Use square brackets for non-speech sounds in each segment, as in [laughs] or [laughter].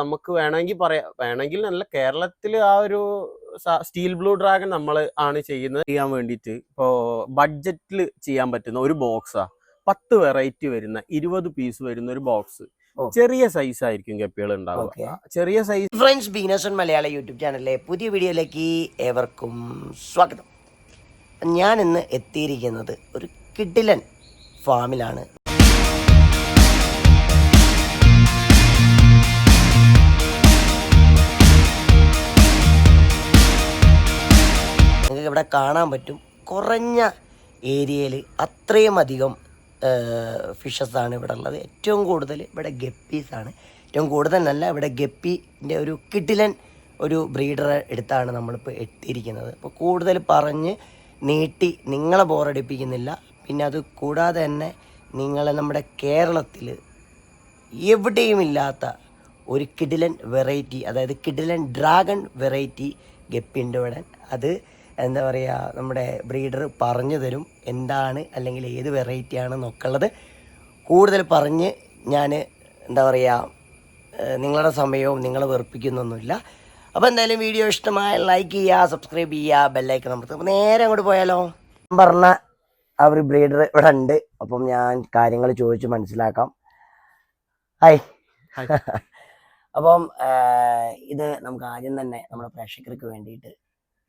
നമുക്ക് വേണമെങ്കിൽ പറയാം. വേണമെങ്കിൽ നല്ല കേരളത്തിൽ ആ ഒരു സ്റ്റീൽ ബ്ലൂ ഡ്രാഗൺ നമ്മൾ ആണ് ചെയ്യുന്നത്. ചെയ്യാൻ വേണ്ടിയിട്ട് ഇപ്പോൾ ബഡ്ജറ്റിൽ ചെയ്യാൻ പറ്റുന്ന ഒരു ബോക്സാ. പത്ത് വെറൈറ്റി വരുന്ന ഇരുപത് പീസ് വരുന്ന ഒരു ബോക്സ്. ചെറിയ സൈസ് ആയിരിക്കും കപ്പികൾ ഉണ്ടാവുക. ചെറിയ സൈസ് ഫ്രണ്ട്സ് ബീനേഴ്സൺ മലയാള യൂട്യൂബ് ചാനലിലെ പുതിയ വീഡിയോയിലേക്ക് ഏവർക്കും സ്വാഗതം. ഞാൻ ഇന്ന് എത്തിയിരിക്കുന്നത് ഒരു കിഡിലൻ ഫാമിലാണ്. ഇവിടെ കാണാൻ പറ്റും. കുറഞ്ഞ ഏരിയയിൽ അത്രയും അധികം ഫിഷസ് ആണ് ഇവിടെ ഉള്ളത്. ഏറ്റവും കൂടുതൽ ഇവിടെ ഗപ്പീസ് ആണ്. ഏറ്റവും കൂടുതലല്ല ഇവിടെ ഗപ്പീന്റെ ഒരു കിഡിലൻ ഒരു ബ്രീഡറെ എടുത്താണ് നമ്മളിപ്പോൾ എത്തിയിരിക്കുന്നത്. അപ്പോൾ കൂടുതൽ പറഞ്ഞ് നീട്ടി നിങ്ങളെ ബോറടിപ്പിക്കുന്നില്ല പിന്നെ അത് കൂടാതെ തന്നെ നിങ്ങളെ നമ്മുടെ കേരളത്തിൽ എവിടെയും ഇല്ലാത്ത ഒരു കിഡിലൻ വെറൈറ്റി അതായത് കിഡിലൻ ഡ്രാഗൺ വെറൈറ്റി ഗപ്പിന്റെ ഇവിടെ. അത് എന്താ പറയുക നമ്മുടെ ബ്രീഡർ പറഞ്ഞു തരും എന്താണ് അല്ലെങ്കിൽ ഏത് വെറൈറ്റി ആണ് നോക്കുള്ളത് കൂടുതൽ പറഞ്ഞ് ഞാൻ എന്താ പറയുക നിങ്ങളുടെ സമയവും നിങ്ങളെ വെറുപ്പിക്കുന്നൊന്നുമില്ല. അപ്പോൾ എന്തായാലും വീഡിയോ ഇഷ്ടമായ ലൈക്ക് ചെയ്യുക സബ്സ്ക്രൈബ് ചെയ്യുക ബെല്ലൈക്കൺ അമർത്തുക. അപ്പോൾ നേരെ അങ്ങോട്ട് പോയാലോ? പറഞ്ഞ ആ ഒരു ബ്രീഡർ ഇവിടെ ഉണ്ട്. അപ്പം ഞാൻ കാര്യങ്ങൾ ചോദിച്ച് മനസ്സിലാക്കാം. ഹായ്. [laughs] അപ്പം ഇത് നമുക്ക് ആദ്യം തന്നെ നമ്മുടെ പ്രേക്ഷകർക്ക് വേണ്ടിയിട്ട്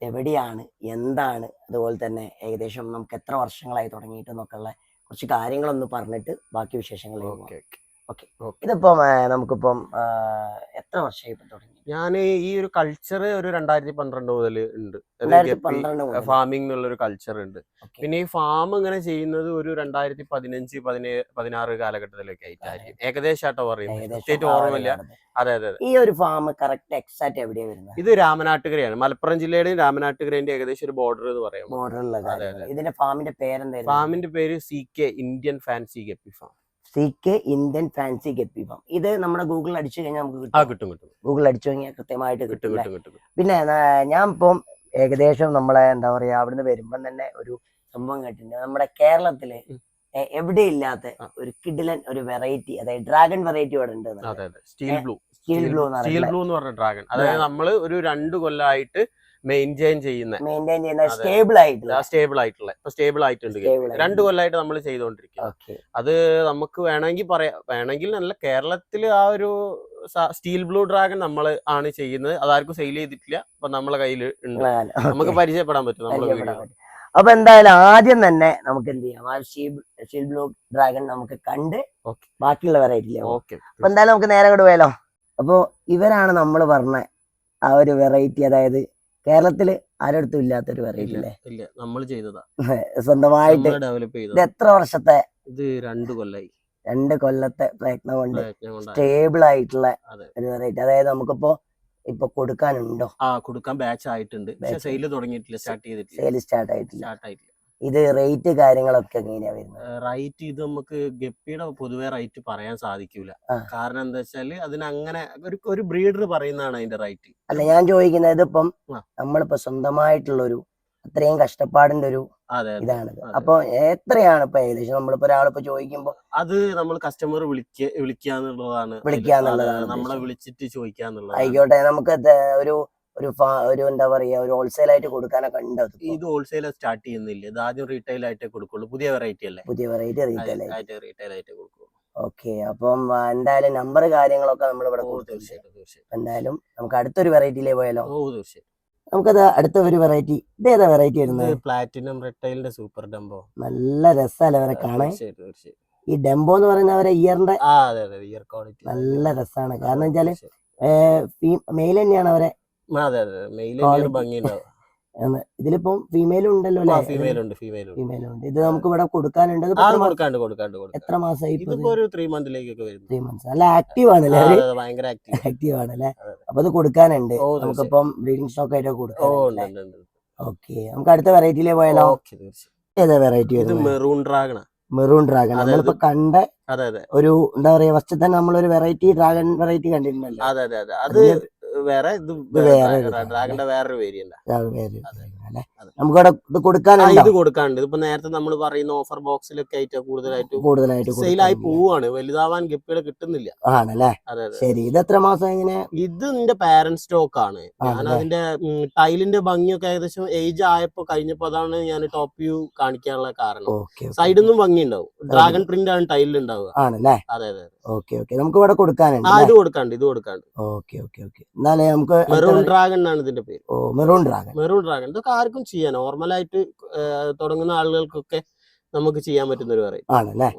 എവിടെയാണ് എന്താണ് അതുപോലെ തന്നെ ഏകദേശം നമുക്ക് എത്ര വർഷങ്ങളായി തുടങ്ങിയിട്ട് എന്നൊക്കെയുള്ള കുറച്ച് കാര്യങ്ങളൊന്ന് പറഞ്ഞിട്ട് ബാക്കി വിശേഷങ്ങളിലേക്ക്. ഓക്കെ ഇതിപ്പം നമുക്കിപ്പം എത്ര വർഷമായി ഇപ്പം തുടങ്ങി? ഞാൻ ഈ ഒരു കൾച്ചർ ഒരു രണ്ടായിരത്തി പന്ത്രണ്ട് മുതൽ ഉണ്ട് ഫാമിംഗ് എന്നുള്ള ഒരു കൾച്ചർ ഉണ്ട് പിന്നെ ഈ ഫാം ഇങ്ങനെ ചെയ്യുന്നത് ഒരു രണ്ടായിരത്തി പതിനഞ്ച് പതിനേഴ് പതിനാറ് കാലഘട്ടത്തിലൊക്കെ ആയിട്ടായിരിക്കും. ഏകദേശമായിട്ടോ പറയുന്നത്. ഓർമ്മയില്ല അതെ അതെ ഈ ഒരു ഫാം കറക്റ്റ് എക്സാക്ട് എവിടെയാണ് വരുന്നത്? ഇത് രാമനാട്ടുകരയാണ്. മലപ്പുറം ജില്ലയുടെയും രാമനാട്ടുകരന്റെ ഏകദേശം ഒരു ബോർഡർ എന്ന് പറയാം. ബോർഡറിലുള്ള ഇതിന്റെ ഫാമിന്റെ പേരെന്തായിരുന്നു? ഫാമിന്റെ പേര് C K Indian fancy guppy farm. C K Indian fancy guppy farm ഇത് നമ്മുടെ ഗൂഗിളിൽ അടിച്ചു കഴിഞ്ഞാൽ നമുക്ക് കിട്ടും. കിട്ടും ഗൂഗിളിൽ അടിച്ചു കഴിഞ്ഞാൽ കൃത്യമായിട്ട് കിട്ടും പിന്നെ ഞാൻ ഇപ്പം ഏകദേശം നമ്മളെ എന്താ പറയാ അവിടുന്ന് വരുമ്പം തന്നെ ഒരു സംഭവം കേട്ടിട്ടുണ്ട്. നമ്മുടെ കേരളത്തിൽ എവിടെ ഇല്ലാത്ത. ഒരു കിഡിലൻ ഒരു വെറൈറ്റി അതായത് ഡ്രാഗൺ വെറൈറ്റി ഇവിടെ ഉണ്ട് blue. Steel blue steel blue എന്ന് പറഞ്ഞ ഡ്രാഗൺ. അതായത് നമ്മൾ ഒരു രണ്ട് കൊല്ലമായിട്ട് മെയിന്റെയിൻ ചെയ്യുന്ന. മെയിന്റെയിൻ ചെയ്യുന്ന അതെ. സ്റ്റേബിൾ ആയിട്ടുള്ള. സ്റ്റേബിൾ ആയിട്ടുള്ള. ഇപ്പൊ സ്റ്റേബിൾ ആയിട്ടുണ്ട് രണ്ടു കൊല്ലമായിട്ട് നമ്മൾ ചെയ്തുകൊണ്ടിരിക്കുന്നത് അത് നമുക്ക് വേണമെങ്കിൽ പറയാം വേണമെങ്കിൽ നല്ല കേരളത്തിൽ ആ ഒരു സ്റ്റീൽ ബ്ലൂ ഡ്രാഗൺ നമ്മൾ ആണ് ചെയ്യുന്നത്. അതാർക്കും സെയിൽ ചെയ്തിട്ടില്ല. അപ്പൊ നമ്മളെ കയ്യിൽ ഉണ്ട്. നമുക്ക് പരിചയപ്പെടാൻ പറ്റും നമ്മളെ. അപ്പൊ എന്തായാലും ആദ്യം തന്നെ നമുക്ക് എന്ത് ചെയ്യാം? ആ സ്റ്റീൽ ബ്ലൂ ഡ്രാഗൺ നമുക്ക് കണ്ട്. ബാക്കിയുള്ള വെറൈറ്റി ഓക്കെ അപ്പൊ എന്തായാലും നമുക്ക് നേരെ അങ്ങോട്ട് പോയാലോ? അപ്പൊ ഇവരാണ് നമ്മൾ പറഞ്ഞ ആ ഒരു വെറൈറ്റി അതായത് കേരളത്തിൽ ആരടുത്തും ഇല്ലാത്തൊരു വെറൈറ്റി ഇല്ല അല്ലേ ഇല്ല. നമ്മൾ ചെയ്തതാ. സ്വന്തമായിട്ട് ഡെവലപ്പ് ഇത് എത്ര വർഷത്തെ ഇത് രണ്ട് കൊല്ലായി. രണ്ട് കൊല്ലത്തെ പ്രയത്നം കൊണ്ട് സ്റ്റേബിൾ ആയിട്ടുള്ള. ഒരു വെറൈറ്റി അതായത് നമുക്കിപ്പോ ഇപ്പൊ കൊടുക്കാനുണ്ടോ? ആ കൊടുക്കാൻ ബാച്ച് ആയിട്ടുണ്ട്. സെയിൽ തുടങ്ങിയിട്ടില്ല. സ്റ്റാർട്ട് ചെയ്തിട്ടില്ല. സെയിൽ സ്റ്റാർട്ട് ആയിട്ടില്ല. സ്റ്റാർട്ട് ആയിട്ടില്ല. ഇത് റേറ്റ് കാര്യങ്ങളൊക്കെ എങ്ങനെയാ വരുന്നത് റൈറ്റ് ഇത് നമുക്ക് ഗപ്പിയുടെ പൊതുവേ റൈറ്റ് പറയാൻ സാധിക്കൂല ആ. കാരണം എന്താ വെച്ചാൽ അതിന് അങ്ങനെ ഒരു ഒരു ബ്രീഡർ പറയുന്നതാണ് അതിന്റെ റൈറ്റ് അല്ല ഞാൻ ചോദിക്കുന്നത് ഇതിപ്പം ആ. നമ്മളിപ്പോ സ്വന്തമായിട്ടുള്ള ഒരു അത്രയും കഷ്ടപ്പാടിന്റെ ഒരു ഇതാണ് അതെ ഇതാണിത് അതെ. അപ്പൊ എത്രയാണ് ഇപ്പൊ ഏകദേശം നമ്മളിപ്പോ ഒരാളിപ്പോ ചോദിക്കുമ്പോ അത് നമ്മൾ കസ്റ്റമർ വിളിക്ക വിളിക്കാന്നുള്ളതാണ് അതിൽ. വിളിക്കാന്നുള്ളതാണ് നമ്മളെ വിളിച്ചിട്ട് ചോദിക്കാന്നുള്ളത് ആയിക്കോട്ടെ നമുക്ക് ഇത് ഒരു ഒരു ഒരു എന്താ പറയാ ഒരു ഹോൾസെയിൽ ആയിട്ട് കൊടുക്കാനൊക്കെ ഉണ്ട് ഇത് ഹോൾസെയിൽ സ്റ്റാർട്ട് ചെയ്യുന്നില്ല. ഇത് ആദ്യം റീറ്റെയിൽ ആയിട്ട് കൊടുക്കുള്ളൂ. പുതിയ വെറൈറ്റി അല്ലേ? പുതിയ വെറൈറ്റി റീറ്റെയിൽ ആയിട്ട്. റീറ്റെയിൽ ആയിട്ട് കൊടുക്കുള്ളൂ. ഓക്കെ അപ്പം എന്തായാലും നമ്പർ കാര്യങ്ങളൊക്കെ നമ്മൾ ഇവിടെ എന്തായാലും നമുക്ക് അടുത്തൊരു വെറൈറ്റിയിലേ പോയാലോ? ഓ തീർച്ചയായിട്ടും. നമുക്കത് അടുത്ത ഒരു വെറൈറ്റി ഇത് ഏതാ വെറൈറ്റി വരുന്നത്? പ്ലാറ്റിനും റെറ്റൈലിന്റെ സൂപ്പർ ഡംബോ നല്ല രസമല്ലേ അവരെ കാണാൻ? ഈ ഡെംബോ എന്ന് പറയുന്ന അവരെ ഇയറിന്റെ നല്ല രസമാണ്. കാരണം വെച്ചാൽ മെയിൽ തന്നെയാണ് അവരെ അതെ അതെ മെയിൽ ഇതിലിപ്പം ഫീമെയിൽ ഉണ്ടല്ലോ ഫീമെയിൽ ഉണ്ട് ഫീമെയിൽ ഉണ്ട്. ഉണ്ട്. ഇത് നമുക്ക് ഇവിടെ കൊടുക്കാനുണ്ട്. എത്ര കൊടുക്കാണ്ട് കൊടുക്കാണ്ട് കൊടുക്കാണ്ട്. എത്ര മാസമായി ഇതിപ്പോ ഒരു ത്രീ മന്തിലേക്കൊക്കെ ത്രീ മന്ത്സ് അല്ല? ആക്റ്റീവ് ആണല്ലേ അതെ, ഭയങ്കര ആക്റ്റീവ് ആണ് ആണല്ലേ അതെ. അപ്പൊ ഇത് കൊടുക്കാനുണ്ട്. നമുക്കിപ്പം ബ്രീഡിംഗ് സ്റ്റോക്ക് ആയിട്ട് കൊടുക്കാം ഓക്കെ നമുക്ക് അടുത്ത വെറൈറ്റിയിലേ പോയാലോ? ഏതാ വെറൈറ്റി മെറൂൺ ഡ്രാഗണാ മെറൂൺ ഡ്രാഗൺ അതെ, നമ്മളിപ്പോ കണ്ട അതെ അതെ. ഒരു എന്താ പറയാ ഫസ്റ്റ് തന്നെ നമ്മളൊരു വെറൈറ്റി ഡ്രാഗൺ വെറൈറ്റി കണ്ടിട്ടുണ്ടല്ലോ അതെ അതെ അതെ. അത് വേറെ ഇത് വേറെ ഡ്രാഗന്റെ വേറൊരു അതെ. ആണല്ലേ ഇത് കൊടുക്കാനുണ്ട്? ഇത് കൊടുക്കാനുണ്ട്. ഇതിപ്പോ നേരത്തെ നമ്മൾ പറയുന്ന ഓഫർ ബോക്സിലൊക്കെ ആയിട്ട് കൂടുതലായിട്ട് കൂടുതലായിട്ട് സെയിലായി. പോവാണ് വലുതാവാൻ ഗപ്പികൾ കിട്ടുന്നില്ല. ആണല്ലേ? ശരി. ഇത് എത്ര മാസം ഇങ്ങനെ ഇത് നിന്റെ പാരന്റ് സ്റ്റോക്ക് ആണ്. ഞാൻ അതിന്റെ ടൈലിന്റെ ഭംഗിയൊക്കെ ഏകദേശം ഏജ് ആയപ്പോ കഴിഞ്ഞപ്പോ അതാണ് ഞാൻ ടോപ്പ് വ്യൂ കാണിക്കാനുള്ള കാരണം. സൈഡിൽ നിന്നും ഭംഗി ഉണ്ടാവും ഡ്രാഗൺ പ്രിന്റ് ആണ് ടൈലിൽ ഉണ്ടാവുക. ആണല്ലേ? അതെ അതെ. Okay okay. നമുക്ക് ഇവിടെ കൊടുക്കാനുണ്ട് ആ ഇത് കൊടുക്കാണ്ട് ഇത് കൊടുക്കാണ്ട് ഓക്കെ ഓക്കെ ഓക്കെ. എന്നാലേ നമുക്ക് മെറൂൺ ഡ്രാഗൺ ആണ് ഇതിന്റെ പേര്. ഓ മെറൂൺ ഡ്രാഗൺ മെറൂൺ ഡ്രാഗൺ ഇതൊക്കെ ആർക്കും ചെയ്യാൻ നോർമൽ ആയിട്ട് തുടങ്ങുന്ന ആളുകൾക്കൊക്കെ നമുക്ക് ചെയ്യാൻ പറ്റുന്ന ഒരു വെറൈറ്റി ആണല്ലേ?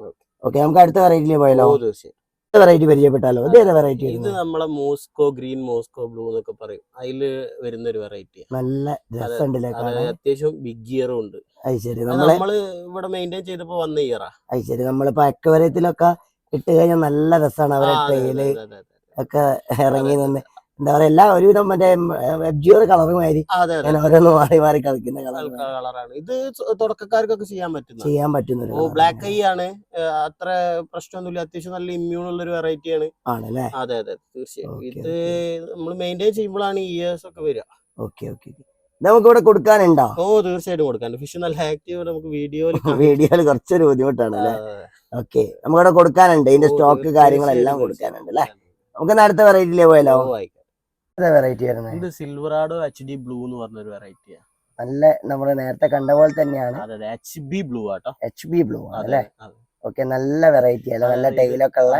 ഓക്കെ. നമുക്ക് അടുത്ത വെറൈറ്റിയിൽ പോയാലോ? തീർച്ചയായും വെറൈറ്റി പരിചയപ്പെട്ടാലോ? ഇതേ വെറൈറ്റി ഇത് നമ്മളെ മോസ്കോ ഗ്രീൻ മോസ്കോ ബ്ലൂ എന്നൊക്കെ പറയും. അതിൽ വരുന്ന ഒരു വെറൈറ്റി നല്ല രസമുണ്ടല്ലേ അത്യാവശ്യം ബിഗ് ഇയറും ഉണ്ട്. അത് ശരി. നമ്മൾ ഇവിടെ മെയിന്റെയിൻ ചെയ്തപ്പോ വന്ന ഇയറാ അത് ശരി. നമ്മളിപ്പോ അക്വരത്തിലൊക്കെ ഇട്ട് കഴിഞ്ഞാൽ നല്ല രസമാണ് അവരെ ട്രെയിൽ ഒക്കെ ഇറങ്ങി നിന്ന്. എന്താ പറയാ എല്ലാ ഒരുവിധം മറ്റേ വെബ്ജിയോർ കളർ മാതിരി അതെ അതെ ഓരോന്ന് മാറി മാറി കളിക്കുന്ന കളറാണ്. ഇത് തുടക്കക്കാർക്കൊക്കെ ചെയ്യാൻ പറ്റും ചെയ്യാൻ പറ്റുന്ന ബ്ലാക്ക്. ഐ ആണ്. അത്ര പ്രശ്നമൊന്നുമില്ല. അത്യാവശ്യം നല്ല ഇമ്മ്യൂൺ ഉള്ള ഒരു വെറൈറ്റി ആണ്. ആണല്ലേ? അതെ അതെ തീർച്ചയായും. ഇത് നമ്മൾ മെയിന്റെയിൻ ചെയ്യുമ്പോഴാണ് ഇയേഴ്സ് ഒക്കെ വരിക. ഓക്കെ ഓക്കെ നമുക്ക് ഇവിടെ കൊടുക്കാനുണ്ടോ? ഓ തീർച്ചയായിട്ടും കൊടുക്കാൻ ഫിഷ് നല്ല ആക്റ്റീവ് നമുക്ക് [laughs] വീഡിയോയിൽ വീഡിയോയിൽ കുറച്ചൊരു ബുദ്ധിമുട്ടാണ് അല്ലേ ഓക്കെ നമുക്കവിടെ കൊടുക്കാനുണ്ട്. ഇതിന്റെ സ്റ്റോക്ക് കാര്യങ്ങളെല്ലാം കൊടുക്കാനുണ്ട് അല്ലേ? നമുക്ക് അടുത്ത വെറൈറ്റിയിലേ പോയാലോ? വെറൈറ്റി വരുന്നത് ഇത് സിൽവറാഡോ എച്ച് ഡി ബ്ലൂ എന്ന് പറഞ്ഞൊരു വെറൈറ്റിയാ നല്ല നമ്മൾ നേരത്തെ കണ്ട പോലെ തന്നെയാണ്. എച്ച് ബി ബ്ലൂ ആട്ടോ എച്ച് ബി ബ്ലൂ അല്ലേ? ഓക്കെ നല്ല വെറൈറ്റി അല്ലേ? നല്ല ടൈലൊക്കെ ഉള്ള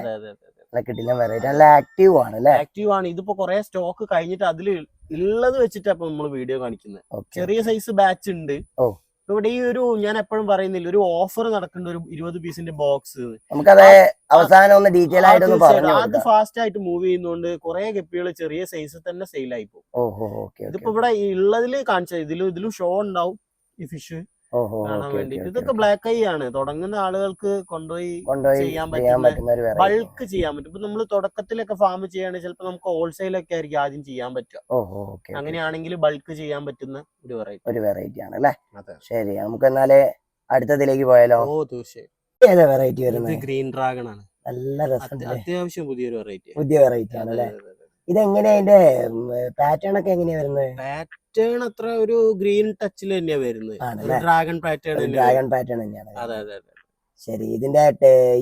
കിട്ടില്ല വെറൈറ്റി നല്ല ആക്റ്റീവ് ആണ് അല്ലേ? ആക്റ്റീവ് ആണ്. ഇതിപ്പോ കുറെ സ്റ്റോക്ക് കഴിഞ്ഞിട്ട് അതിൽ ഉള്ളത് വെച്ചിട്ടാ നമ്മൾ വീഡിയോ കാണിക്കുന്നത് ചെറിയ സൈസ് ബാച്ച് ഉണ്ട്. ഓ. ഇവിടെ ഈ ഒരു ഞാൻ എപ്പോഴും പറയുന്നില്ല ഒരു ഓഫർ നടക്കുന്ന ഒരു ഇരുപത് പീസിന്റെ ബോക്സ് നമുക്കത് അവസാനം ഒന്ന് ഡീറ്റെയിൽ ആയിട്ട് പറഞ്ഞു അത് ഫാസ്റ്റ് ആയിട്ട് മൂവ് ചെയ്യുന്നതുകൊണ്ട് കുറെ ഗപ്പികൾ ചെറിയ സൈസിൽ തന്നെ സെയിൽ ആയി പോകും. ഇതിപ്പോ ഇവിടെ ഉള്ളതിൽ കാണിച്ചത്. ഇതിലും ഇതിലും ഷോ ഉണ്ടാവും. ഈ ഫിഷ് കാണാൻ വേണ്ടിട്ട്. ഇതൊക്കെ ബ്ലാക്ക് ഐ ആണ്. തുടങ്ങുന്ന ആളുകൾക്ക് കൊണ്ടുപോയി ചെയ്യാൻ പറ്റുന്ന ബൾക്ക് ചെയ്യാൻ പറ്റും. ഇപ്പൊ നമ്മൾ തുടക്കത്തിലൊക്കെ ഫാം ചെയ്യുകയാണെങ്കിൽ ചിലപ്പോൾ നമുക്ക് ഹോൾസെയിൽ ഒക്കെ ആയിരിക്കും ആദ്യം ചെയ്യാൻ പറ്റുക. അങ്ങനെയാണെങ്കിൽ ബൾക്ക് ചെയ്യാൻ പറ്റുന്ന ഒരു വെറൈറ്റി ഒരു വെറൈറ്റി ആണ് അല്ലേ? ശരി നമുക്ക് എന്നാലേ അടുത്തതിലേക്ക് പോയാലോ? ഓ തീർച്ചയായും. ഏതാ വെറൈറ്റി വരുന്നത് ഗ്രീൻ ഡ്രാഗൺ ആണ്. നല്ല രസം അത്യാവശ്യം പുതിയൊരു വെറൈറ്റി പുതിയ വെറൈറ്റി ആണ് അല്ലേ? ഇതെങ്ങനെയാ അതിന്റെ പാറ്റേൺ ഒക്കെ എങ്ങനെയാ വരുന്നത് പാറ്റേൺ അത്ര ഒരു ഗ്രീൻ ടച്ചിൽ തന്നെയാ വരുന്നത്. ആണല്ലേ? ഡ്രാഗൺ പാറ്റേൺ ഡ്രാഗൺ പാറ്റേൺ തന്നെയാണ്. അതെ അതെ അതെ. ശരി ഇതിന്റെ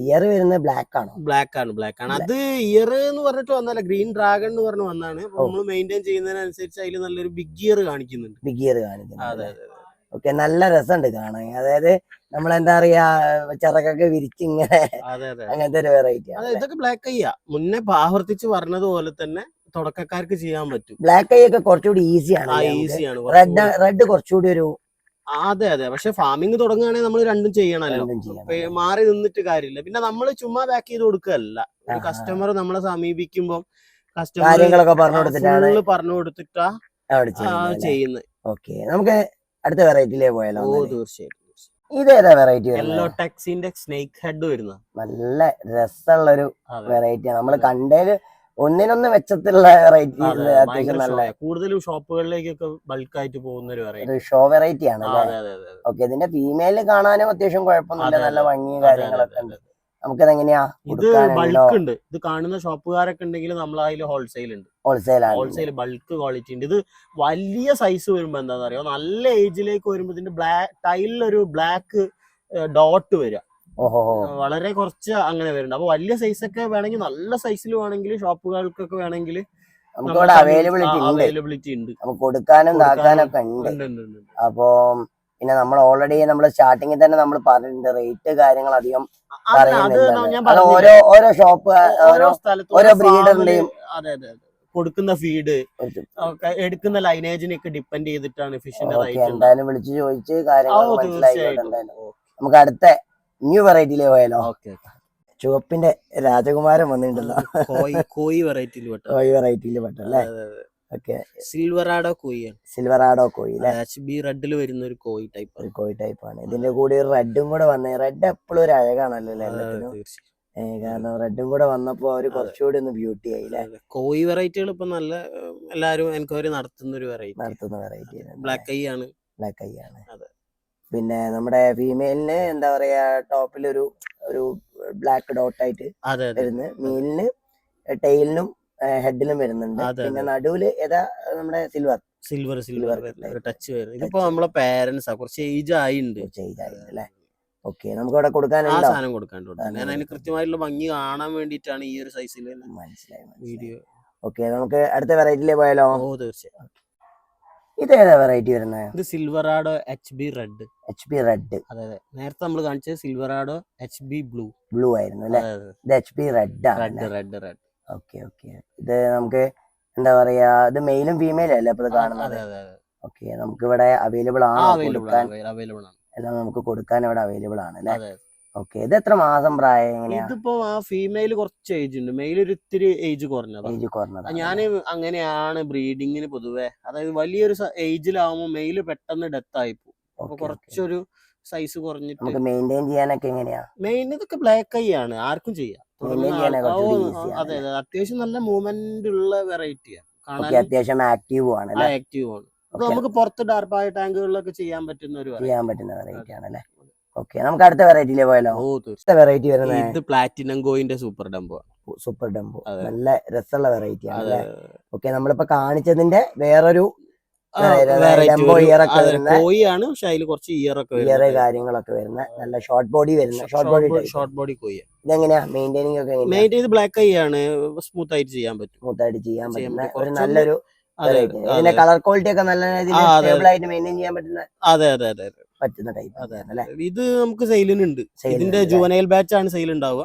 ഇയർ വരുന്നത് ബ്ലാക്ക് ആണോ? ബ്ലാക്ക് ആണ് ബ്ലാക്ക് ആണ്. അത് ഇയർ എന്ന് പറഞ്ഞിട്ട് വന്നല്ല ഗ്രീൻ ഡ്രാഗൺ എന്ന് പറഞ്ഞ് വന്നാണ് നമ്മൾ മെയിന്റെയിൻ ചെയ്യുന്നതിനനുസരിച്ച് അതിൽ നല്ലൊരു ബിഗ് ഇയർ കാണിക്കുന്നുണ്ട്. ബിഗ് ഇയർ അതെ കാണിക്കുന്നത് അതെ ഓക്കെ നല്ല രസമുണ്ട് കാണാൻ. അതായത് നമ്മളെന്താ പറയാ ചിറകൊക്കെ വിരിച്ചിങ്ങനെ അതെ അതെ. അങ്ങനത്തെ ഒരു വെറൈറ്റി അതെ ഇതൊക്കെ ബ്ലാക്ക് ഐയാ മുന്നേ ആവർത്തിച്ച് പറഞ്ഞതുപോലെ തന്നെ തുടക്കക്കാർക്ക് ചെയ്യാൻ പറ്റും. ബ്ലാക്ക് ഐ ഒക്കെ കുറച്ചുകൂടി ഈസിയാണ് ഈസിയാണ് റെഡ് റെഡ് കുറച്ചുകൂടി. ഒരു അതെ അതെ. പക്ഷെ ഫാമിംഗ് തുടങ്ങുകയാണെങ്കിൽ നമ്മൾ രണ്ടും ചെയ്യണമല്ലോ രണ്ടും മാറി നിന്നിട്ട് കാര്യമില്ല. പിന്നെ നമ്മൾ ചുമ്മാ പാക്ക് ചെയ്ത് കൊടുക്കല്ല. ഒരു കസ്റ്റമർ നമ്മളെ സമീപിക്കുമ്പോൾ കസ്റ്റമർ പറഞ്ഞു കൊടുത്തിട്ടാ ചെയ്യുന്നത് ഓക്കെ നമുക്ക് അടുത്ത വെറൈറ്റിയിലേ പോയാലോ ഓ? തീർച്ചയായിട്ടും ഇതേതാ വെറൈറ്റി യെല്ലോ ടെക്സിന്റെ സ്നേക്ക് ഹെഡ് വരുന്ന. നല്ല രസമുള്ള ഒരു വെറൈറ്റിയാണ് നമ്മൾ നമ്മൾ. കണ്ടേൽ ഒന്നിനൊന്ന് മെച്ചത്തിലുള്ള വെറൈറ്റി അതെ, അത്യാവശ്യം നല്ല കൂടുതലും ഷോപ്പുകളിലേക്കൊക്കെ ബൾക്കായിട്ട് പോകുന്ന ഒരു വെറൈറ്റി ഷോ വെറൈറ്റി ആണ്. ഓക്കെ ഇതിന്റെ ഫീമെയിൽ കാണാനും അത്യാവശ്യം കുഴപ്പമൊന്നുമില്ല. നല്ല. ഭംഗിയും കാര്യങ്ങളൊക്കെ ഉണ്ട്. നമുക്ക് നമുക്കത് എങ്ങനെയാ ഇത് ബൾക്ക് ഉണ്ട്. ഇത് കാണുന്ന ഷോപ്പുകാരൊക്കെ ഉണ്ടെങ്കിൽ നമ്മൾ അതിൽ ഹോൾസെയിൽ ഉണ്ട് ഹോൾസെയിൽ ഹോൾസെയിൽ ബൾക്ക് ക്വാളിറ്റി ഉണ്ട്. ഇത് വലിയ സൈസ് വരുമ്പോ എന്താണെന്ന് അറിയോ നല്ല ഏജിലേക്ക് വരുമ്പോ ഇതിന്റെ ബ്ലാക്ക് ടൈലിൽ ഒരു ബ്ലാക്ക് ഡോട്ട് വരിക. വളരെ കുറച്ച് അങ്ങനെ വരുന്നുണ്ട്. അപ്പൊ വലിയ സൈസ് ഒക്കെ വേണമെങ്കിൽ നല്ല സൈസിൽ വേണമെങ്കിൽ ഷോപ്പുകൾക്കൊക്കെ വേണമെങ്കിൽ നമുക്ക് ഇവിടെ അവൈലബിലിറ്റി ഉണ്ട്. അവൈലബിലിറ്റി ഉണ്ട്. കൊടുക്കാനും ഉണ്ട്. അപ്പോ പിന്നെ നമ്മൾ ഓൾറെഡി നമ്മൾ സ്റ്റാർട്ടിങ്ങിൽ തന്നെ നമ്മൾ പറഞ്ഞിട്ടുണ്ട് റേറ്റ് കാര്യങ്ങൾ അധികം പറയുന്നുണ്ട് ഓരോ ഓരോ ഷോപ്പ് ഓരോ ഓരോ ബ്രീഡറിന്റെയും കൊടുക്കുന്ന ഫീഡ് എടുക്കുന്ന ലൈനേജിനൊക്കെ ഡിപ്പെൻഡ് ചെയ്തിട്ടാണ് ഫിഷിന്റെ എന്തായാലും വിളിച്ച് ചോദിച്ച് കാര്യങ്ങൾ മനസ്സിലായി നമുക്ക് അടുത്ത ന്യൂ വെറൈറ്റിയിലേ പോയാലോ? ഓക്കെ ചുവപ്പിന്റെ രാജകുമാരൻ വന്നിട്ടുണ്ടല്ലോ. കോയി കോയി വെറൈറ്റിയിൽ പെട്ട കോയി വെറൈറ്റിയിൽ പെട്ടല്ലേ ഓക്കെ. സിൽവറാഡോ കോയിയാണ്. സിൽവറാഡോ കോയി അല്ലേ എച്ച് ബി റെഡിൽ വരുന്ന ഒരു കോയി ടൈപ്പ് ഒരു കോയി ടൈപ്പ് ആണ്. ഇതിന്റെ കൂടെ ഒരു റെഡും കൂടെ വന്നേ. റെഡ് എപ്പോഴും ഒരു അഴകാണല്ലോ അല്ലേ എല്ലാത്തിനും? കാരണം റെഡും കൂടെ വന്നപ്പോ അവർ കുറച്ചുകൂടി ഒന്ന് ബ്യൂട്ടി ആയി കോയി വെറൈറ്റികൾ ഇപ്പൊ നല്ല എല്ലാരും എൻക്വയറി നടത്തുന്ന ഒരു വെറൈറ്റി. നടത്തുന്ന വെറൈറ്റി ബ്ലാക്ക് ഐ ആണ്. ബ്ലാക്ക് ഐ ആണ്. അതെ. പിന്നെ നമ്മുടെ ഫീമെയിലിന് എന്താ പറയാ ടോപ്പിൽ ഒരു ഒരു ബ്ലാക്ക് ഡോട്ട് ആയിട്ട് വരുന്നത്. മെയിലിന് ടെയിലിനും ഹെഡിലും വരുന്നുണ്ട്. പിന്നെ നടുവിൽ ഏതാ നമ്മുടെ സിൽവർ സിൽവർ സിൽവർ ടച്ച് ഇതിപ്പോ നമ്മളെ പേരൻസാ കുറച്ച് ഏജ് ആയിണ്ട്. ഓക്കെ നമുക്ക് ഇവിടെ ആ കൊടുക്കാനുണ്ടോ? സാധനം കൊടുക്കാനുണ്ട് ഞാൻ അതിന് കൃത്യമായിട്ടുള്ള ഭംഗി കാണാൻ വേണ്ടിയിട്ടാണ് ഈ ഒരു സൈസിൽ മനസ്സിലായി മനസ്സിലായി. വീഡിയോ ഓക്കെ നമുക്ക് അടുത്ത വെറൈറ്റിയിലേ പോയാലോ? ഓ തീർച്ചയായും. ഇത് ഏതാ വെറൈറ്റി വരുന്നത് ഇത് Silverado H B red H B red അതെ അതെ നേരത്തെ നമ്മൾ കാണിച്ചത് Silverado H B blue blue ആയിരുന്നു അല്ലേ? ഇത് H B red red red red okay okay ഇത് നമുക്ക് എന്താ പറയാ ഇത് മെയിലും ഫീമെയിലും അല്ലേ ഇപ്പൊ ഇത് കാണുന്നത്? ഓക്കെ നമുക്ക് ഇവിടെ അവൈലബിൾ ആണ് അവൈലബിൾ കൊടുക്കാൻ ആണ്. എല്ലാം നമുക്ക് കൊടുക്കാൻ ഇവിടെ അവൈലബിൾ ആണ് അല്ലേ? ഓക്കെ. ഇത് എത്ര മാസം പ്രായം എങ്ങനെയാ? ഇതിപ്പോ ആ ഫീമെയിൽ കുറച്ച് ഏജ് ഉണ്ട്. മെയിൽ ഒരു ഇത്തിരി ഏജ് കുറഞ്ഞതാണ് ഏജ് കുറഞ്ഞത്. ഞാൻ അങ്ങനെയാണ് ബ്രീഡിങ്ങിന് പൊതുവേ. അതായത് വലിയൊരു ഏജിലാവുമ്പോൾ മെയിൽ പെട്ടെന്ന് ഡെത്ത് ആയി പോകും. അപ്പൊ. കുറച്ചൊരു സൈസ് കുറഞ്ഞിട്ട് നമുക്ക് മെയിന്റെയിൻ ചെയ്യാനൊക്കെ എങ്ങനെയാ? മെയിൻ ഇതൊക്കെ ബ്ലാക്ക് ഐ ആണ്. ആർക്കും ചെയ്യാം. അതെ അതെ. അത്യാവശ്യം നല്ല മൂവ്മെന്റ് ഉള്ള വെറൈറ്റിയാണ് കാണാൻ അത്യാവശ്യം ആക്റ്റീവ് ആണ് ആക്റ്റീവ് ആണ്. നമുക്ക് പുറത്ത് ഡാർപ്പായ ടാങ്കുകളിലൊക്കെ ചെയ്യാൻ പറ്റുന്ന ഒരു. ചെയ്യാൻ പറ്റുന്ന വെറൈറ്റി ആണ് അല്ലേ? ഓക്കെ നമുക്ക് അടുത്ത വെറൈറ്റിയിലെ പോയാലോ? അടുത്ത വെറൈറ്റി വരുന്നത് ഇത് പ്ലാറ്റിനം ഗോയിന്റെ സൂപ്പർ ഡംബോ സൂപ്പർ ഡംബോ നല്ല രസമുള്ള വെറൈറ്റി ആണ് അല്ലേ? ഓക്കെ നമ്മളിപ്പോ കാണിച്ചതിന്റെ വേറൊരു കോയിയാണ് പക്ഷെ അതിൽ കുറച്ച് ഇയർ ഒക്കെ ഇയർ കാര്യങ്ങളൊക്കെ വരുന്ന നല്ല ഷോർട്ട് ബോഡി വരുന്ന short body short body koi ഇതെങ്ങനെയാ? മെയിന്റൈനിങ് ഒക്കെ മെയിന്റൈൻ ചെയ്ത് ബ്ലാക്ക് ഐ ആണ് സ്മൂത്ത് ആയിട്ട് ചെയ്യാൻ പറ്റും. സ്മൂത്ത് ആയിട്ട് ചെയ്യാൻ പറ്റുന്ന പറ്റും. ഒരു നല്ലൊരു ഇതിന്റെ കളർ ക്വാളിറ്റി ഒക്കെ നല്ല രീതിയിൽ സ്റ്റേബിൾ ആയിട്ട് മെയിന്റൈൻ ചെയ്യാൻ പറ്റുന്ന അതെ അതെ അതെ. പറ്റുന്ന ടൈപ്പ് ഇത് നമുക്ക് സെയിലിനുണ്ട്. ഇതിന്റെ ജുവനൈൽ ബാച്ച് ആണ് സെയിൽ ഉണ്ടാവുക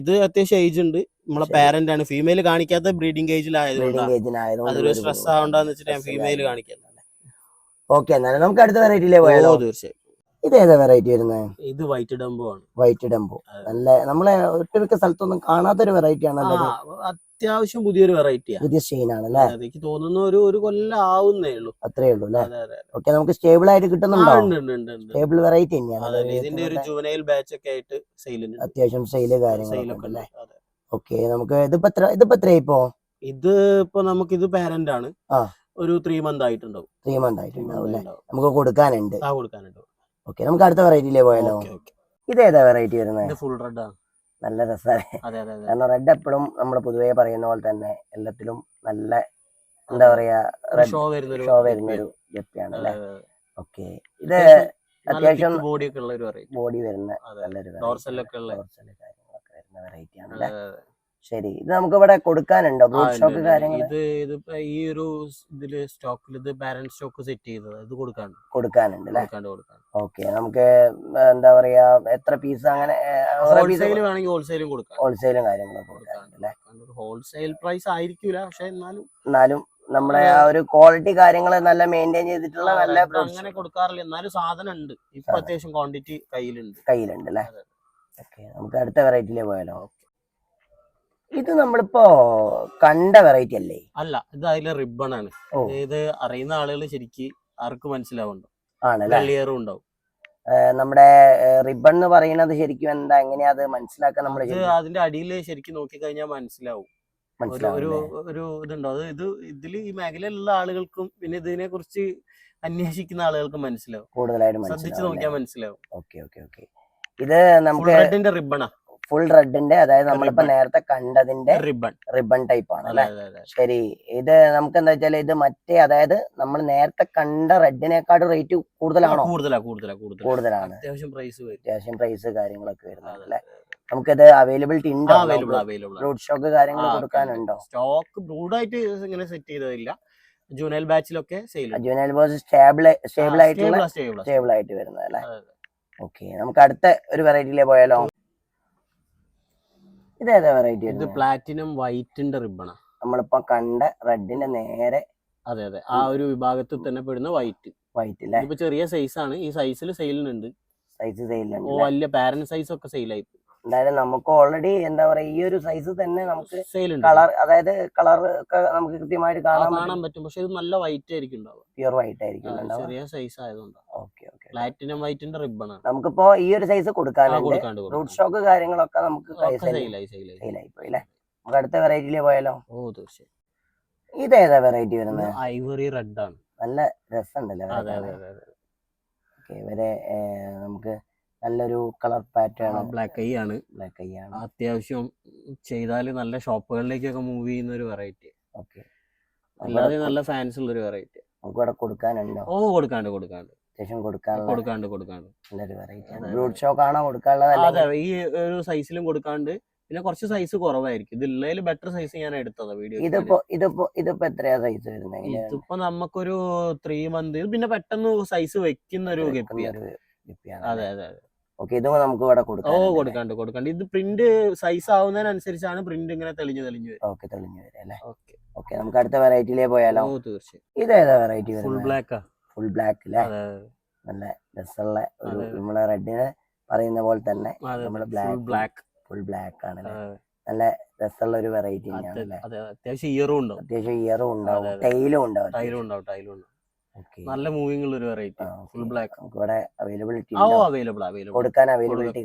ഇത് അത്യാവശ്യം ഏജ് ഉണ്ട്. നമ്മളെ. പാരന്റ് ആണ്. ഫീമെയിൽ കാണിക്കാത്ത ബ്രീഡിംഗ് ഏജിലായതുകൊണ്ടാണ് അതൊരു സ്ട്രെസ് ആവണ്ടെന്ന് വെച്ചിട്ട് ഞാൻ ഫീമെയിൽ കാണിക്കുന്നത് ഓക്കെ എന്നാലും നമുക്ക് അടുത്ത വെറൈറ്റിയിലേ പോയാലോ? തീർച്ചയായും. ഇത് ഏതാ വെറൈറ്റി വരുന്നത് ഇത് വൈറ്റ് ഡംബോ ആണ്. വൈറ്റ് ഡംബോ അല്ലെ നല്ല നമ്മളെ ഒട്ടുമിക്ക സ്ഥലത്തൊന്നും കാണാത്തൊരു വെറൈറ്റി ആണല്ലോ ഇത്. ആ, അത്യാവശ്യം പുതിയൊരു വെറൈറ്റിയാണ് പുതിയ സ്റ്റെയിൻ ആണ് അല്ലെ? എനിക്ക് തോന്നുന്നു ഒരു ഒരു കൊല്ലം ആവുന്നേ ഉള്ളൂ. അത്രേ ഉള്ളൂ അല്ലേ? ഓക്കെ നമുക്ക് സ്റ്റേബിൾ ആയിട്ട് കിട്ടുന്നുണ്ടോ? സ്റ്റേബിൾ വെറൈറ്റി തന്നെയാണ് ഇതിന്റെ ഒരു ജുവനൈൽ ബാച്ച് ഒക്കെ ആയിട്ട് സെയിലിന് അത്യാവശ്യം സെയിൽ കാര്യങ്ങളൊക്കെ അല്ലേ? ഓക്കെ നമുക്ക് ഇതിപ്പോ എത്ര ഇതിപ്പോ എത്ര ഇപ്പോ? ഇത് ഇപ്പൊ നമുക്ക് ഇത് പാരന്റ് ആണ്. ഒരു ത്രീ മന്ത് ആയിട്ടുണ്ടാവും. ത്രീ മന്ത് ആയിട്ടുണ്ടാവും അല്ലേ? നമുക്ക് കൊടുക്കാനുണ്ട്. ആ കൊടുക്കാനുണ്ടാവും ഓക്കെ നമുക്ക് അടുത്ത വെറൈറ്റിയിലേ പോയാലോ? Okay okay. ഇത് ഏതാ വെറൈറ്റി വരുന്നത് ഫുൾ റെഡ് ആണ്. നല്ല രസമാണ് കാരണം റെഡ് എപ്പോഴും നമ്മൾ പൊതുവേ പറയുന്ന പോലെ തന്നെ എല്ലാത്തിലും നല്ല എന്താ പറയാ റെഡ് ഷോ ഷോ വരുന്നൊരു ഗപ്പിയാണ്. അല്ലേ? ഓക്കെ. ഇത് അത്യാവശ്യം ബോഡി ഒരു വരുന്ന നല്ലൊരു ഡോർസലൊക്കെ വരുന്ന വെറൈറ്റി ആണ് അല്ലേ. ശരി. ഇത് നമുക്ക് ഇവിടെ കൊടുക്കാനുണ്ടോ ബ്രൂട്ട് സ്റ്റോക്ക്. കാര്യങ്ങൾ ഇത് ഇതിപ്പോ ഈ ഒരു ഇതിൽ സ്റ്റോക്കിൽ ഇത് ബാലൻസ് സ്റ്റോക്ക് സെറ്റ് ചെയ്തത്. ഇത് കൊടുക്കാണ്ട് കൊടുക്കാനുണ്ട് അല്ലേ? കൊടുക്കാണ്ട് ഓക്കെ. നമുക്ക് എന്താ പറയാ എത്ര പീസ് അങ്ങനെ ഹോൾസെയിൽ വേണമെങ്കിൽ ഹോൾസെയിലും കൊടുക്കാം. ഹോൾസെയിലും കാര്യങ്ങളൊക്കെ കൊടുക്കാനുണ്ട് അല്ലേ? ഹോൾസെയിൽ പ്രൈസ് ആയിരിക്കൂല പക്ഷെ എന്നാലും എന്നാലും നമ്മളെ ആ ഒരു ക്വാളിറ്റി കാര്യങ്ങൾ നല്ല മെയിന്റെയിൻ ചെയ്തിട്ടുള്ള നല്ല അങ്ങനെ കൊടുക്കാറില്ല. എന്നാലും സാധനം ഉണ്ട് ഇപ്പൊ. അത്യാവശ്യം ക്വാണ്ടിറ്റി കയ്യിലുണ്ട്. കയ്യിലുണ്ട് അല്ലേ. ഓക്കെ. നമുക്ക് അടുത്ത വെറൈറ്റിയിലേ പോയാലോ? ഇത് നമ്മളിപ്പോ കണ്ട വെറൈറ്റി അല്ലേ? അല്ല ഇത് അതിലെ റിബൺ ആണ്. ഇത് അറിയുന്ന ആളുകൾ ശരിക്ക് ആർക്ക് മനസ്സിലാവുന്നുണ്ടോ ആണല്ലേ? വെള്ളിയേറും ഉണ്ടാവും. നമ്മുടെ റിബൺ എന്ന് പറയുന്നത് ശരിക്കും എന്താ എങ്ങനെയാ അത് മനസ്സിലാക്കാൻ നമ്മൾ അതിന്റെ അടിയിൽ ശരിക്കും നോക്കി കഴിഞ്ഞാൽ മനസ്സിലാവും ഒരു ഒരു ഇതുണ്ടോ? അത് ഇത് ഇതിൽ ഈ മേഖലയിലുള്ള ആളുകൾക്കും പിന്നെ ഇതിനെ കുറിച്ച് അന്വേഷിക്കുന്ന ആളുകൾക്കും മനസ്സിലാവും. കൂടുതലായിട്ട് ശ്രദ്ധിച്ചു നോക്കിയാൽ മനസ്സിലാവും. Okay okay okay. ഇത് നമുക്ക് റിബണാ ഫുൾ റെഡിന്റെ അതായത് നമ്മളിപ്പോ. നേരത്തെ കണ്ടതിന്റെ റിബൺ റിബൺ ടൈപ്പ് ആണ് അല്ലെ? ശരി. ഇത് നമുക്ക് എന്താ വെച്ചാൽ ഇത് മറ്റേ അതായത് നമ്മൾ നേരത്തെ കണ്ട റെഡിനെക്കാട് റേറ്റ് കൂടുതലാണോ? കൂടുതലാ കൂടുതലാ കൂടുതലാ. കൂടുതലാണ്. അത്യാവശ്യം പ്രൈസ് കാര്യങ്ങളൊക്കെ വരുന്നത് അല്ലെ? നമുക്കിത് അവൈലബിലിറ്റി ഉണ്ടോ. അവൈലബിൾ അവൈലബിൾ റൂട്ട് സ്റ്റോക്ക് കാര്യങ്ങൾ കൊടുക്കാനുണ്ടോ? സ്റ്റോക്ക് ബ്രൂഡായിട്ട് ഇങ്ങനെ സെറ്റ് ചെയ്തതില്ല. ജൂനൽ ബാച്ചിലൊക്കെ സെയിൽ ജൂനൽ ബോസ് സ്റ്റേബിൾ സ്റ്റേബിൾ ആയിട്ടുള്ള സ്റ്റേബിൾ ആയിട്ട് വരുന്നത് അല്ലേ? ഓക്കെ നമുക്ക് അടുത്ത ഒരു വെറൈറ്റിയിലേ പോയാലോ? ഇത് ഏതാ വെറൈറ്റി ഇത് പ്ലാറ്റിനം വൈറ്റിന്റെ റിബണാ നമ്മളിപ്പോ കണ്ട റെഡിന്റെ നേരെ അതെ അതെ. ആ ഒരു വിഭാഗത്തിൽ തന്നെ പെടുന്ന വൈറ്റ് വൈറ്റ് അല്ലേ ഇതിപ്പോ ചെറിയ സൈസ് ആണ്. ഈ സൈസിൽ സെയിലിനുണ്ട് സൈസ് സെയിലുണ്ട് വലിയ പാരന്റ് സൈസ് ഒക്കെ സെയിലായി എന്തായാലും നമുക്ക് ഓൾറെഡി എന്താ പറയാ ഈ ഒരു സൈസ് തന്നെ നമുക്ക് കളർ അതായത് കളർ ഒക്കെ നമുക്ക് കൃത്യമായിട്ട് കാണാൻ പറ്റും. പക്ഷെ ഇത് നല്ല വൈറ്റ് ആയിരിക്കും പ്യുർ വൈറ്റ് ആയിരിക്കും ചെറിയ സൈസ് ആയതുകൊണ്ട്. ഓക്കെ ഓക്കെ പ്ലാറ്റിനം വൈറ്റിന്റെ റിബൺ ആണ്. നമുക്കിപ്പോ ഈ ഒരു സൈസ് കൊടുക്കാനുണ്ട് റൂട്ട് ഷോക്ക് സ്റ്റോക്ക് കാര്യങ്ങളൊക്കെ നമുക്ക് അല്ലേ? നമുക്ക് അടുത്ത വെറൈറ്റിയിലേ പോയാലോ? ഓ തീർച്ചയായും. ഇത് ഏതാ വെറൈറ്റി വരുന്നത്? ഐവറി റെഡ് ആണ്. നല്ല രസമുണ്ടല്ലേ ഇവരെ നമുക്ക് നല്ലൊരു കളർ പാറ്റേൺ ബ്ലാക്ക് ഐ ആണ്. ബ്ലാക്ക് ഐ ആണ്. അത്യാവശ്യം ചെയ്താൽ നല്ല ഷോപ്പുകളിലേക്കൊക്കെ മൂവ് ചെയ്യുന്ന ഒരു വെറൈറ്റി ഓക്കെ അല്ലാതെ നല്ല ഫാൻസ് ഉള്ള ഒരു വെറൈറ്റി നമുക്ക് ഇവിടെ കൊടുക്കാനുണ്ടോ? ഓ കൊടുക്കാണ്ട് കൊടുക്കാണ്ട്. അത്യാവശ്യം കൊടുക്കാനുള്ള കൊടുക്കാണ്ട് കൊടുക്കാണ്ട്. നല്ലൊരു വെറൈറ്റി ബ്രൂഡ് ഷോക്ക് ആണോ കൊടുക്കാനുള്ളത് അതെ. ഈ ഒരു സൈസിലും കൊടുക്കാണ്ട് പിന്നെ കുറച്ച് സൈസ് കുറവായിരിക്കും. ഇതിൽ ബെറ്റർ സൈസ് ഞാൻ എടുത്തതാ വീഡിയോ ഇതിപ്പോ ഇതിപ്പോ ഇതിപ്പോ എത്രയാ സൈസ് വരുന്നത് ഇതിപ്പോ നമുക്കൊരു ത്രീ മന്ത് പിന്നെ പെട്ടെന്ന് സൈസ് വെക്കുന്ന ഒരു ഗപ്പിയാണ്. അതെ അതെ അതെ. ഓക്കെ ഇതും നമുക്ക് ഇവിടെ ഓ കൊടുക്കാം കൊടുക്കാണ്ട് കൊടുക്കാണ്ട് ഇത് പ്രിന്റ് സൈസ് ആവുന്നതിനനുസരിച്ചാണ് പ്രിന്റ് ഇങ്ങനെ തെളിഞ്ഞു തെളിഞ്ഞു വരും ഓക്കെ തെളിഞ്ഞു വരും അല്ലേ? ഓക്കെ ഓക്കെ നമുക്ക് അടുത്ത വെറൈറ്റിയിലേ പോയാലോ? ഓ തീർച്ചയായും. ഇതേതാ variety full black full black അല്ലേ നല്ല രസമുള്ള ഒരു. നമ്മളെ റെഡിന് പറയുന്ന പോലെ തന്നെ നമ്മൾ നമ്മൾ ബ്ലാക്ക് ഫുൾ ബ്ലാക്ക് ആണ് അല്ലേ നല്ല രസമുള്ള ഒരു വെറൈറ്റി അത്യാവശ്യം ഇയറും ഉണ്ടാവും. അത്യാവശ്യം ഇയറും ഉണ്ടാവും. ടൈലും ഉണ്ടാവും. ടൈലും ഉണ്ടാവും ടൈലും ഉണ്ടാവും. നല്ല മൂവിംഗ് ഉള്ള ഒരു വെറൈറ്റി ഫുൾ ബ്ലാക്ക് ഇവിടെ അവൈലബിലിറ്റി ഓ അവൈലബിൾ അവൈലബിൾ കൊടുക്കാൻ അവൈലബിലിറ്റി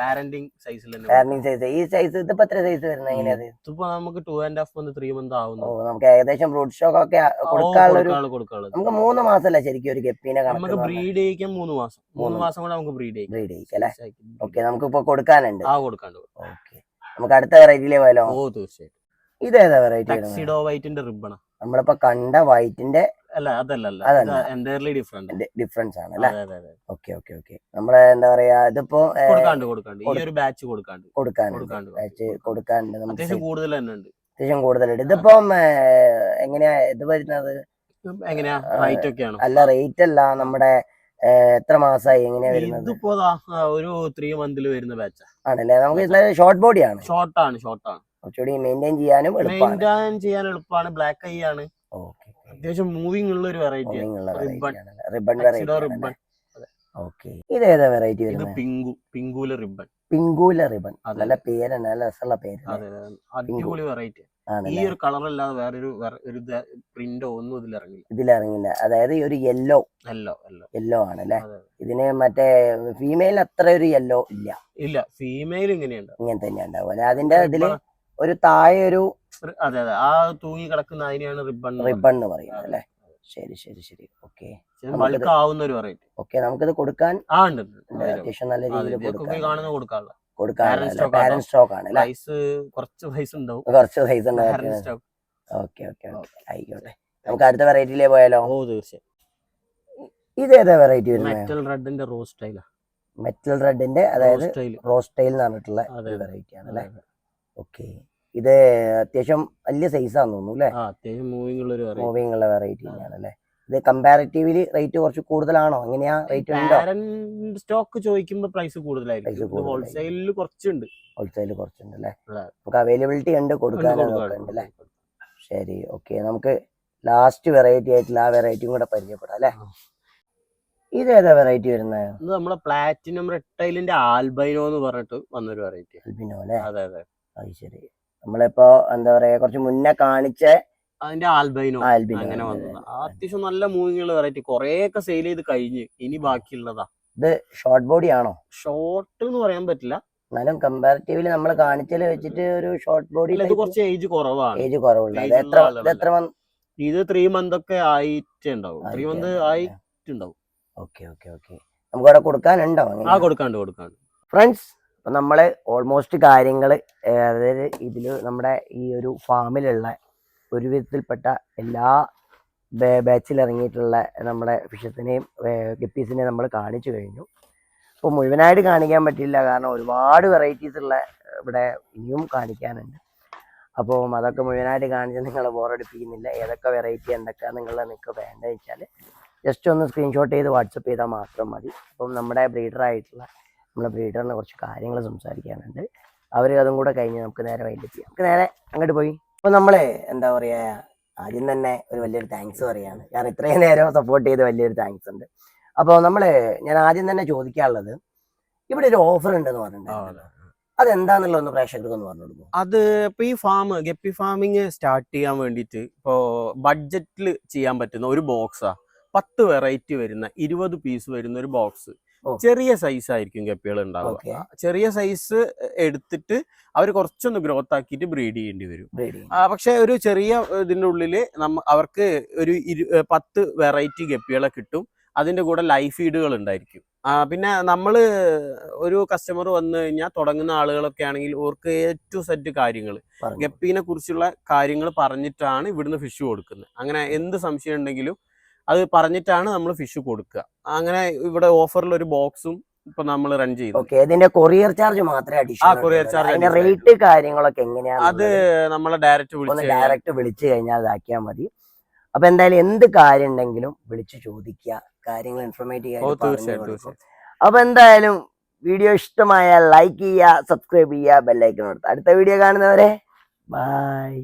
പാരന്റിങ് സൈസിൽ തന്നെ പാരന്റിങ് സൈസ് ഈ സൈസ് ഇതിപ്പോ എത്ര സൈസ് വരുന്നത്? എങ്ങനെയാ ഇതിപ്പോ നമുക്ക് two and half month three month ഓ ആവുന്നു നമുക്ക് ഏകദേശം ഫ്രൂട്ട് ഷോക്ക് ഒക്കെ കൊടുക്കാനുള്ള നമുക്ക് മൂന്ന് മാസമല്ല ശരിക്കും ഒരു ഗപ്പീനെ നമുക്ക് ബ്രീഡ് ചെയ്യിക്കാൻ മൂന്ന് മാസം. മൂന്ന് മാസം കൂടെ നമുക്ക് ബ്രീഡ് ചെയ്യിക്കാം ബ്രീഡ് ചെയ്യിക്കാം അല്ലേ? ഓക്കെ നമുക്ക് ഇപ്പൊ കൊടുക്കാനുണ്ട്. ആ കൊടുക്കാണ്ട് ഓക്കേ നമുക്ക് അടുത്ത വെറൈറ്റിയിലേ പോയാലോ? ഓ തീർച്ചയായും ഇതേതാ വെറൈറ്റി വൈറ്റിന്റെ റിബണ നമ്മളിപ്പോ കണ്ട വൈറ്റിന്റെ അല്ല അതല്ല. എന്റയർലി ഡിഫറെന്റ് ഡിഫറൻസ് ആണ് അല്ലേ? ഓക്കെ ഓക്കെ ഓക്കെ നമ്മളെ എന്താ പറയാ ഇതിപ്പോ കൊടുക്കാണ്ട് കൊടുക്കാണ്ട്. ഈ ഒരു ബാച്ച് കൊടുക്കാണ്ട്. കൊടുക്കാണ്ട് ബാച്ച് കൊടുക്കാണ്ട്. നമുക്ക് അത്യാവശ്യം കൂടുതൽ തന്നെ ഉണ്ട്. അത്യാവശ്യം കൂടുതലുണ്ട്. ഇതിപ്പം എങ്ങനെയാ ഇത് വരുന്നത്? എങ്ങനെയാ? റേറ്റ് ഒക്കെയാണ്? അല്ല റേറ്റ് അല്ല നമ്മുടെ എത്ര മാസമായി എങ്ങനെയാ വരുന്നത്? ഇതിപ്പോ ഒരു ത്രീ മന്തിൽ വരുന്ന ബാച്ച് ആണല്ലേ? നമുക്ക് ഷോർട്ട് ബോഡി ആണ്. ഷോർട്ട് ആണ് ഷോർട്ട് ആണ്. കുറച്ചുകൂടി മെയിന്റെയിൻ ചെയ്യാനും എളുപ്പമാണ്. മെയിന്റെയിൻ ചെയ്യാൻ എളുപ്പമാണ്. ബ്ലാക്ക് ഐ ആണ്. ഓക്കെ അത്യാവശ്യം മൂവിംഗ് ഉള്ള ഒരു വെറൈറ്റി. റിബൺ വെറൈറ്റി ഓക്കെ ഇതേതാ വെറൈറ്റി ഇത് വരുന്നത് പിങ്കു പിങ്കൂല റിബൺ പിങ്കൂല റിബൺ. നല്ല പേരാണ് നല്ല രസമുള്ള പേര്. അടിപൊളി വെറൈറ്റി ഈ ഒരു കളർ അല്ലാതെ വേറൊരു വേറെ ഒരു പ്രിന്റോ ഒന്നും ഇതിൽ ഇറങ്ങില്ല. ഇതിലിറങ്ങില്ല. അതായത് ഈ ഒരു യെല്ലോ യെല്ലോ യെല്ലോ ആണ് അല്ലേ? ഇതിന് മറ്റേ ഫീമെയിൽ അത്ര ഒരു യെല്ലോ ഇല്ല. ഇല്ല ഫീമെയിൽ ഇങ്ങനെയുണ്ട്. ഇങ്ങനെ തന്നെ ഉണ്ടാവും അതിന്റെ ഇതിൽ ഒരു താഴെ ഒരു അതെ അതെ. ആ തൂങ്ങി കിടക്കുന്ന അതിനെയാണ് റിബൺ റിബൺ എന്ന് പറയുന്നത്. അല്ലെ? ശരി ശരി ശരി. ഓക്കെ ഓക്കെ നമുക്കിത് കൊടുക്കാൻ. അത്യാവശ്യം നല്ല രീതിയിൽ കൊടുക്കാം കൊടുക്കാനുള്ള. പാരന്റ് സ്റ്റോക്ക് ആണ്? കുറച്ച് പ്രൈസ് ഉണ്ടാവും. കുറച്ച് സൈസ് stock. ഓക്കെ ഓക്കെ ആയിക്കോട്ടെ. നമുക്ക് അടുത്ത വെറൈറ്റിയിലേ പോയാലോ? ഓ തീർച്ചയായും. വെറൈറ്റി വരുന്നത് മെറ്റൽ റെഡിന്റെ റോസ് സ്റ്റൈലാ മെറ്റൽ റെഡിന്റെ അതായത് റോസ് സ്റ്റൈൽ എന്ന് പറഞ്ഞിട്ടുള്ള. വെറൈറ്റി ആണ് അല്ലെ? ഓക്കെ. ഇത് അത്യാവശ്യം വലിയ സൈസാന്ന് തോന്നുന്നു അല്ലെ? അത്യാവശ്യം മൂവിംഗ് ഉള്ള ഒരു മൂവിംഗ് ഉള്ള വെറൈറ്റി ആണ് അല്ലെ ഇത് കമ്പാരിറ്റീവ്ലി റേറ്റ് കുറച്ച് കൂടുതലാണോ? എങ്ങനെയാ റേറ്റ് ഉണ്ടോ? സ്റ്റോക്ക് ചോദിക്കുമ്പോ പ്രൈസ് കൂടുതലായിരിക്കും. ഹോൾസെയിലിൽ കുറച്ചുണ്ട്. ഹോൾസെയിൽ കുറച്ചുണ്ട് അല്ലേ നമുക്ക് അവൈലബിലിറ്റി ഉണ്ട് കൊടുക്കാനൊക്കെ കൊടുക്കാം, ഉണ്ട്. അല്ലെ ശരി ഓക്കെ നമുക്ക് ലാസ്റ്റ് വെറൈറ്റി ആയിട്ടുള്ള ആ വെറൈറ്റിയും കൂടെ പരിചയപ്പെടാം അല്ലേ? ഇത് ഏതാ വെറൈറ്റി വരുന്നത് ഇത് നമ്മളെ പ്ലാറ്റിനം റെട്ടൈലിന്റെ ആൽബൈനോ എന്ന് പറഞ്ഞിട്ട് വന്നൊരു വെറൈറ്റി ആൽബിനോ അല്ലേ? അതെ അതെ. അത് ശരി. നമ്മളിപ്പോ എന്താ പറയാ കുറച്ച് മുന്നേ കാണിച്ച അതിന്റെ ആൽബൈനോ ആൽബിനോ അങ്ങനെ വന്നത്. അത്യാവശ്യം നല്ല ഉള്ള വെറൈറ്റി കൊറേ ഒക്കെ സെയിൽ ചെയ്ത് കഴിഞ്ഞ് ഇനി ബാക്കിയുള്ളതാ. ഇത് ഷോർട്ട് ബോഡി ആണോ? ഷോർട്ട് എന്ന് പറയാൻ പറ്റില്ല. എന്നാലും കമ്പാരിറ്റീവ്ലി നമ്മൾ കാണിച്ചതിൽ വെച്ചിട്ട് ഒരു ഷോർട്ട് ബോഡി ഇത് കുറച്ച് ഏജ് കുറവാണ്. ഏജ് കുറവുണ്ട്. അത് എത്ര ഇത് എത്ര ഇത് ത്രീ മന്ത് ഒക്കെ ആയിട്ടേ ഉണ്ടാവും ത്രീ മന്ത് ആയിട്ടുണ്ടാവും. Okay okay okay. നമുക്ക് അവിടെ കൊടുക്കാനുണ്ടോ? ആ കൊടുക്കാണ്ട് കൊടുക്കാണ്ട് ഫ്രണ്ട്സ് അപ്പൊ നമ്മൾ ഓൾമോസ്റ്റ് കാര്യങ്ങൾ അതായത് ഇതിൽ നമ്മുടെ ഈ ഒരു ഫാമിലുള്ള ഒരു വിധത്തിൽപ്പെട്ട എല്ലാ ബാച്ചിൽ ഇറങ്ങിയിട്ടുള്ള നമ്മുടെ ഫിഷസിനെയും ഗപ്പീസിനെയും നമ്മൾ കാണിച്ചു കഴിഞ്ഞു. അപ്പോൾ മുഴുവനായിട്ട് കാണിക്കാൻ പറ്റില്ല കാരണം ഒരുപാട് വെറൈറ്റീസ് ഉള്ള ഇവിടെ ഇനിയും കാണിക്കാനുണ്ട്. അപ്പോൾ അതൊക്കെ മുഴുവനായിട്ട് കാണിച്ച് നിങ്ങൾ ബോറടിപ്പിക്കുന്നില്ല ഏതൊക്കെ വെറൈറ്റി എന്തൊക്കെയാണ് നിങ്ങൾ നിങ്ങൾക്ക് വേണ്ടതെന്ന് വെച്ചാൽ ജസ്റ്റ് ഒന്ന് സ്ക്രീൻഷോട്ട് ചെയ്ത് വാട്സപ്പ് ചെയ്താൽ മാത്രം മതി. അപ്പം നമ്മുടെ ബ്രീഡറായിട്ടുള്ള നമ്മളെ ബ്രീഡറിനെ കുറച്ച് കാര്യങ്ങൾ സംസാരിക്കാനുണ്ട്. അവർ അതും കൂടെ കഴിഞ്ഞ് നമുക്ക് നേരെ ചെയ്യാം നമുക്ക് നേരെ അങ്ങോട്ട് പോയി. അപ്പോൾ നമ്മളെ എന്താ പറയുക ആദ്യം തന്നെ ഒരു വലിയൊരു താങ്ക്സ് പറയുകയാണ് കാരണം ഇത്രയും നേരം സപ്പോർട്ട് ചെയ്ത് വലിയൊരു താങ്ക്സ് ഉണ്ട്. അപ്പോൾ നമ്മൾ ഞാൻ ആദ്യം തന്നെ ചോദിക്കാനുള്ളത് ഇവിടെ ഒരു ഓഫർ ഉണ്ടെന്ന് പറഞ്ഞിട്ടുണ്ട് അതെന്താന്നുള്ള ഒന്ന് പ്രേക്ഷകർക്ക് ഒന്ന് പറഞ്ഞു കൊടുക്കും അത് ഇപ്പൊ ഈ ഫാം ഗപ്പി ഫാമിങ് സ്റ്റാർട്ട് ചെയ്യാൻ വേണ്ടിയിട്ട് ഇപ്പോ ബഡ്ജറ്റിൽ ചെയ്യാൻ പറ്റുന്ന ഒരു ബോക്സാ പത്ത് വെറൈറ്റി വരുന്ന ഇരുപത് പീസ് വരുന്ന ഒരു ബോക്സ്. ചെറിയ സൈസ് ആയിരിക്കും ഗപ്പികൾ ഉണ്ടാവുക. ചെറിയ സൈസ് എടുത്തിട്ട് അവർ കുറച്ചൊന്ന് ഗ്രോത്ത് ആക്കിയിട്ട് ബ്രീഡ് ചെയ്യേണ്ടി വരും. പക്ഷെ ഒരു ചെറിയ ഇതിന്റെ ഉള്ളിൽ നമ്മ അവർക്ക് ഒരു ഇരു പത്ത് വെറൈറ്റി ഗപ്പികളെ കിട്ടും. അതിന്റെ കൂടെ ലൈഫ് ഫീഡുകൾ ഉണ്ടായിരിക്കും. പിന്നെ നമ്മൾ ഒരു കസ്റ്റമർ വന്നു കഴിഞ്ഞാൽ തുടങ്ങുന്ന ആളുകളൊക്കെ ആണെങ്കിൽ ഓർക്ക് എ ടു സെറ്റ് കാര്യങ്ങൾ. ഗപ്പീനെ കുറിച്ചുള്ള കാര്യങ്ങൾ പറഞ്ഞിട്ടാണ് ഇവിടുന്ന് ഫിഷ് കൊടുക്കുന്നത്. അങ്ങനെ എന്ത് സംശയം ഉണ്ടെങ്കിലും അത് പറഞ്ഞിട്ടാണ് നമ്മൾ ഫിഷ് കൊടുക്കുക. അങ്ങനെ ഇവിടെ ഓഫറിൽ ഒരു ബോക്സും ഇപ്പൊ നമ്മൾ റൺ ചെയ്തു ഓക്കെ ഇതിന്റെ കൊറിയർ ചാർജ് മാത്രമേ അഡീഷണൽ അതിന്റെ additional. റേറ്റ് കാര്യങ്ങളൊക്കെ എങ്ങനെയാണ് അത് നമ്മളെ ഡയറക്റ്റ് വിളിച്ച് ഡയറക്റ്റ് വിളിച്ചു കഴിഞ്ഞാൽ ഇതാക്കിയാൽ മതി. അപ്പൊ എന്തായാലും എന്ത് കാര്യം ഉണ്ടെങ്കിലും വിളിച്ചു ചോദിക്കുക കാര്യങ്ങൾ ഇൻഫർമേറ്റ് ചെയ്യാൻ അപ്പൊ എന്തായാലും വീഡിയോ ഇഷ്ടമായ ലൈക്ക് ചെയ്യുക സബ്സ്ക്രൈബ് ചെയ്യുക ബെല്ലൈക്കൺ കൊടുത്ത് അടുത്ത വീഡിയോ കാണുന്നവരെ ബൈ